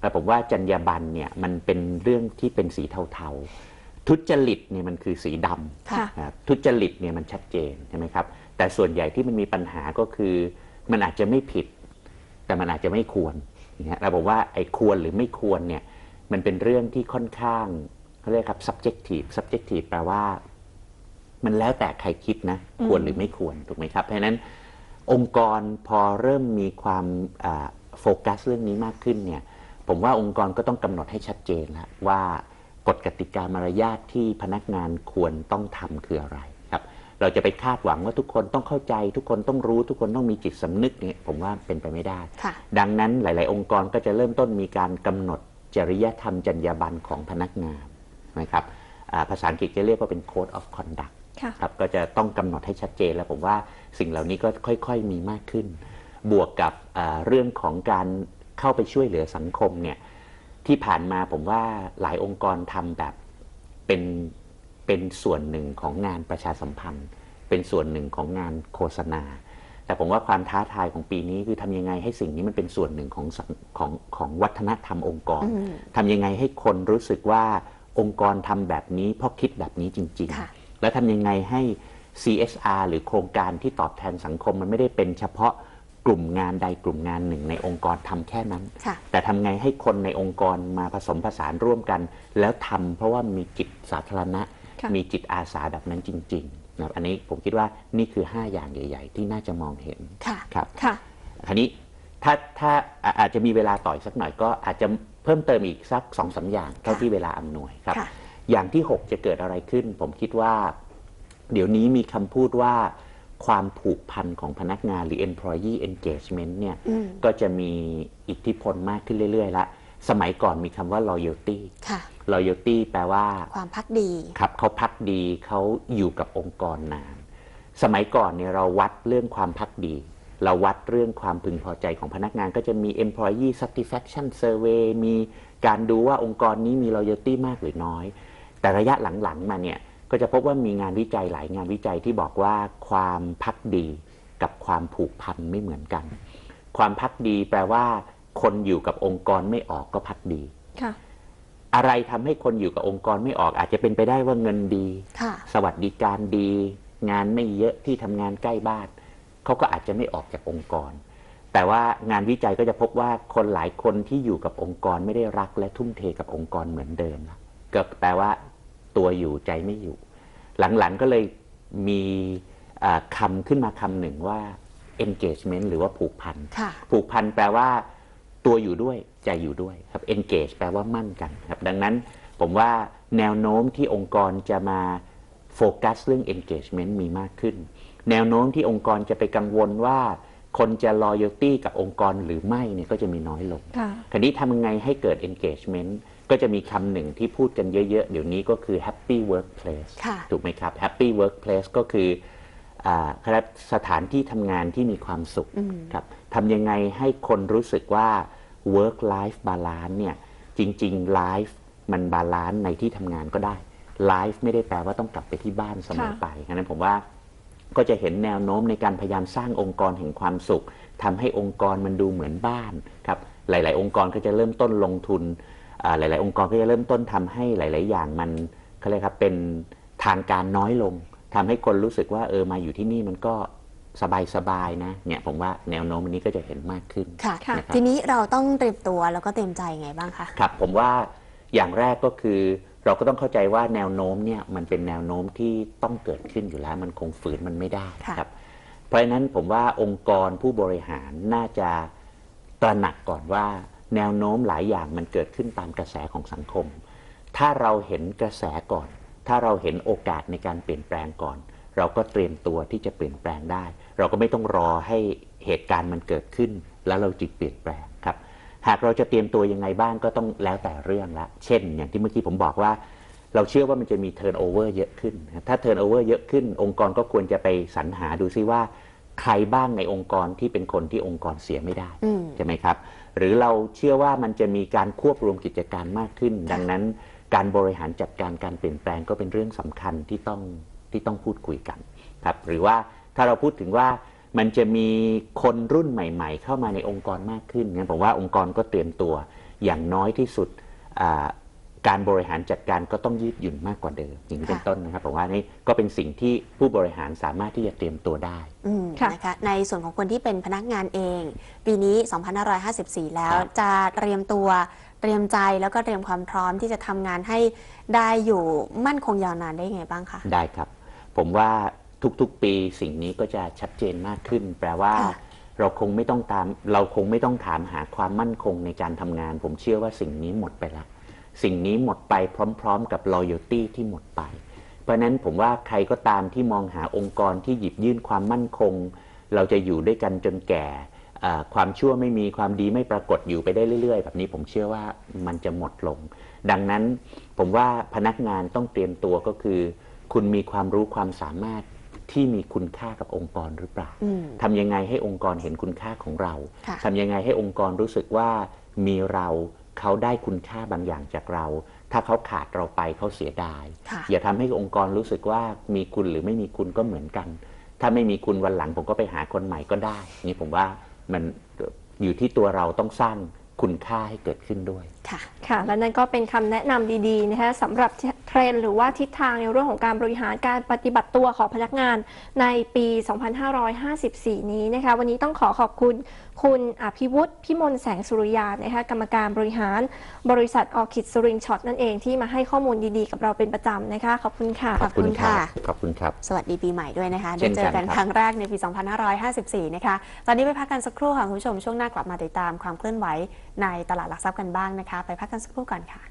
แต่ผมว่าจรรยาบรรณเนี่ยมันเป็นเรื่องที่เป็นสีเทาๆ ทุจริตเนี่ยมันคือสีดำค่ะนะครับทุจริตเนี่ยมันชัดเจนใช่ไหมครับแต่ส่วนใหญ่ที่มันมีปัญหาก็คือ มันอาจจะไม่ผิด แต่มันอาจจะไม่ควรนะฮะเราบอกว่าไอ้ควรหรือไม่ควรเนี่ยมันเป็นเรื่องที่ค่อนข้างเขาเรียกครับ subjective subjective แปลว่า มันแล้วแต่ใครคิดนะ ควรหรือไม่ควรถูกไหมครับ เพราะฉะนั้นองค์กรพอเริ่มมีความอ่าโฟกัสเรื่องนี้มากขึ้นเนี่ย ผมว่าองค์กรก็ต้องกำหนดให้ชัดเจนแล้วว่ากฎกติกามารยาทที่พนักงานควรต้องทำคืออะไรครับ เราจะไปคาดหวังว่าทุกคนต้องเข้าใจ ทุกคนต้องรู้ ทุกคนต้องมีจิตสำนึกเนี่ยผมว่าเป็นไปไม่ได้ค่ะดังนั้นหลาย ๆ องค์กรก็จะเริ่มต้นมีการกำหนดจริยธรรมจรรยาบรรณของพนักงานนะครับอ่าภาษาอังกฤษจะเรียกว่าเป็น code of conduct ค่ะครับก็จะต้องกำหนดให้ชัดเจนแล้วผมว่าสิ่งเหล่านี้ก็ค่อย ๆ มีมากขึ้น บวกกับอ่าเรื่องของการ เข้าไปช่วยเหลือสังคมเนี่ยที่ผ่านมาผมว่าหลายองค์กรทำแบบเป็นเป็นส่วนหนึ่งของงานประชาสัมพันธ์ เป็นส่วนหนึ่งของงานโฆษณา แต่ผมว่าความท้าทายของปีนี้คือทำยังไงให้สิ่งนี้มันเป็นส่วนหนึ่งของสังของของวัฒนธรรมองค์กรอืมทำยังไงให้คนรู้สึกว่าองค์กรทำแบบนี้เพราะคิดแบบนี้จริงค่ะๆแล้วทำยังไงให้ CSR หรือโครงการที่ตอบแทนสังคมมันไม่ได้เป็นเฉพาะ กลุ่มงานใดกลุ่มงานหนึ่งในองค์กรทำแค่นั้นค่ะแต่ทำไงให้คนในองค์กรมาผสมผสานร่วมกัน แล้วทำเพราะว่ามีจิตสาธารณะค่ะมีจิตอาสาแบบนั้นจริงๆนะครับอันนี้ผมคิดว่านี่คือ 5 อย่างใหญ่ ๆ ที่น่าจะมองเห็นค่ะครับค่ะคราวนี้ถ้าถ้าอ่าอาจจะมีเวลาต่อยสักหน่อยก็อาจจะเพิ่มเติมอีกสักสองสาอย่างเท่าที่เวลาอำนวยครับค่ะอย่างที่ 6 จะเกิดอะไรขึ้น ผมคิดว่า เดี๋ยวนี้มีคำพูดว่า ความผูกพันของพนักงานหรือ employee engagement เนี่ยอืมก็จะมีอิทธิพลมากขึ้นเรื่อยๆละสมัยก่อนมีคำว่า loyalty ค่ะ loyalty แปลว่า ความพักดี ครับเขาพักดีเขาอยู่กับองค์กรนาน สมัยก่อนเนี่ยเราวัดเรื่องความพักดี เราวัดเรื่องความพึงพอใจของพนักงานก็จะมี employee satisfaction survey มีการดูว่าองค์กรนี้มี loyalty มากหรือน้อย แต่ระยะหลังๆมาเนี่ย ก็จะพบว่ามีงานวิจัยหลายงานวิจัยที่บอกว่าความพักดีกับความผูกพันไม่เหมือนกัน ความพักดีแปลว่า คนอยู่กับองค์กรไม่ออกก็พักดีค่ะอะไรทำให้คนอยู่กับองค์กรไม่ออก อาจจะเป็นไปได้ว่าเงินดีค่ะสวัสดิการดี งานไม่เยอะที่ทำงานใกล้บ้านเขาก็อาจจะไม่ออกจากองค์กร แต่ว่างานวิจัยก็จะพบว่าคนหลายคนที่อยู่กับองค์กรไม่ได้รักและทุ่มเทกับองค์กรเหมือนเดิมละก็แปลว่า ตัวอยู่ใจไม่อยู่ หลังๆก็เลยมีอ่าคำขึ้นมาคำหนึ่งว่า engagement หรือว่าผูกพันค่ะผูกพันแปลว่าตัวอยู่ด้วยใจอยู่ด้วยครับ engage แปลว่ามั่นกันครับดังนั้นผมว่าแนวโน้มที่องค์กรจะมาโฟกัสเรื่อง engagement มีมากขึ้น แนวโน้มที่องค์กรจะไปกังวลว่าคนจะ loyalty กับองค์กรหรือไม่เนี่ยก็จะมีน้อยลงค่ะคราวนี้ทำยังไงให้เกิด engagement ก็จะมีคำหนึ่งที่พูดกันเยอะ ๆ เดี๋ยวนี้ก็คือ happy workplace ค่ะถูกไหมครับ happy workplace ก็คืออ่าครับสถานที่ทำงานที่มีความสุขอืมครับทำยังไงให้คนรู้สึกว่า work life balance เนี่ยจริง ๆ life มันบาลานซ์ในที่ทำงานก็ได้ life ไม่ได้แปลว่าต้องกลับไปที่บ้านเสมอไปฉะนั้นผมว่าก็จะเห็นแนวโน้มในการพยายามสร้างองค์กรแห่งความสุขทำให้องค์กรมันดูเหมือนบ้านครับหลาย ๆ องค์กรก็จะเริ่มต้นลงทุนอ่า หลาย ๆ องค์กรก็จะเริ่มต้นทำให้หลาย ๆ อย่างมันเขาเรียกครับเป็นทางการน้อยลงทำให้คนรู้สึกว่าเออมาอยู่ที่นี่มันก็สบายๆนะเนี่ยผมว่าแนวโน้มอันนี้ก็จะเห็นมากขึ้นค่ะนะครับทีนี้เราต้องเตรียมตัวแล้วก็เตรียมใจไงบ้างคะครับผมว่าอย่างแรกก็คือเราก็ต้องเข้าใจว่าแนวโน้มเนี่ยมันเป็นแนวโน้มที่ต้องเกิดขึ้นอยู่แล้ว มันคงฝืนมันไม่ได้ค่ะครับเพราะฉะนั้นผมว่าองค์กรผู้บริหารน่าจะตระหนักก่อนว่า แนวโน้มหลายอย่างมันเกิดขึ้นตามกระแสของสังคม ถ้าเราเห็นกระแสก่อน ถ้าเราเห็นโอกาสในการเปลี่ยนแปลงก่อน เราก็เตรียมตัวที่จะเปลี่ยนแปลงได้ เราก็ไม่ต้องรอให้เหตุการณ์มันเกิดขึ้น แล้วเราจึงเปลี่ยนแปลงครับ หากเราจะเตรียมตัวยังไงบ้างก็ต้องแล้วแต่เรื่องละ เช่น อย่างที่เมื่อกี้ผมบอกว่า เราเชื่อว่ามันจะมีเทิร์นโอเวอร์เยอะขึ้นนะครับถ้าเทิร์นโอเวอร์เยอะขึ้น องค์กรก็ควรจะไปสรรหาดูซิว่า ใครบ้างในองค์กรที่เป็นคนที่องค์กรเสียไม่ได้อืมใช่ไหมครับ หรือเราเชื่อว่ามันจะมีการควบรวมกิจการมากขึ้น ดังนั้นการบริหารจัดการการเปลี่ยนแปลงก็เป็นเรื่องสำคัญที่ต้องที่ต้องพูดคุยกันครับหรือว่าถ้าเราพูดถึงว่ามันจะมีคนรุ่นใหม่ ๆ เข้ามาในองค์กรมากขึ้นงั้นผมว่าองค์กรก็เตรียมตัวอย่างน้อยที่สุดอ่า การบริหารจัดการก็ต้องยืดหยุ่นมากกว่าเดิมอย่างนี้เป็นค่ะต้นนะครับผมว่านี่ก็เป็นสิ่งที่ผู้บริหารสามารถที่จะเตรียมตัวได้อืมค่ะนะคะในส่วนของคนที่เป็นพนักงานเอง ปีนี้ 2554 แล้วครับจะเตรียมตัวเตรียมใจแล้วก็เตรียมความพร้อมที่จะทำงานให้ได้อยู่มั่นคงยาวนานได้ยังไงบ้างคะได้ครับ ผมว่าทุกๆปีสิ่งนี้ก็จะชัดเจนมากขึ้น แปลว่าค่ะเราคงไม่ต้องตามเราคงไม่ต้องถามหาความมั่นคงในการทำงาน ผมเชื่อว่าสิ่งนี้หมดไปละ สิ่งนี้หมดไปพร้อม ๆ กับ loyalty ที่หมดไป เพราะฉะนั้นผมว่าใครก็ตามที่มองหาองค์กรที่หยิบยื่นความมั่นคง เราจะอยู่ด้วยกันจนแก่อ่าความชั่วไม่มีความดีไม่ปรากฏอยู่ไปได้เรื่อย ๆ แบบนี้ผมเชื่อว่ามันจะหมดลง ดังนั้นผมว่าพนักงานต้องเตรียมตัวก็คือ คุณมีความรู้ความสามารถที่มีคุณค่ากับองค์กรหรือเปล่าอืมทำยังไงให้องค์กรเห็นคุณค่าของเราค่ะทำยังไงให้องค์กรรู้สึกว่ามีเรา เขาได้คุณค่าบางอย่างจากเรา ถ้าเขาขาดเราไปเขาเสียดายค่ะอย่าทำให้องค์กรรู้สึกว่ามีคุณหรือไม่มีคุณก็เหมือนกัน ถ้าไม่มีคุณวันหลังผมก็ไปหาคนใหม่ก็ได้ นี่ผมว่ามันอยู่ที่ตัวเราต้องสร้าง คุณค่าให้เกิดขึ้นด้วย ค่ะค่ะและนั่นก็เป็นคำแนะนำดีๆนะคะสำหรับเทรนด์หรือว่าทิศทางในเรื่องของการบริหารการปฏิบัติตัวของพนักงานในปี 2554 นี้นะคะวันนี้ต้องขอขอบคุณ คุณอภิวุฒิพิมลแสงสุริยานะคะกรรมการบริหารบริษัทออคิดสริงช็อตนั่นเองที่มาให้ข้อมูลดีๆ กับเราเป็นประจำนะคะขอบคุณค่ะ ขอบคุณค่ะ ขอบคุณครับ สวัสดีปีใหม่ด้วยนะคะเช่ได้นกันเจอกันครับ ครั้งแรกในปี 2554 นะคะ ตอนนี้ไปพักกันสักครู่ค่ะ คุณผู้ชม ช่วงหน้ากลับมาติดตามความเคลื่อนไหว ในตลาดหลักทรัพย์กันบ้างนะคะ ไปพักกันสักครู่ก่อนค่ะ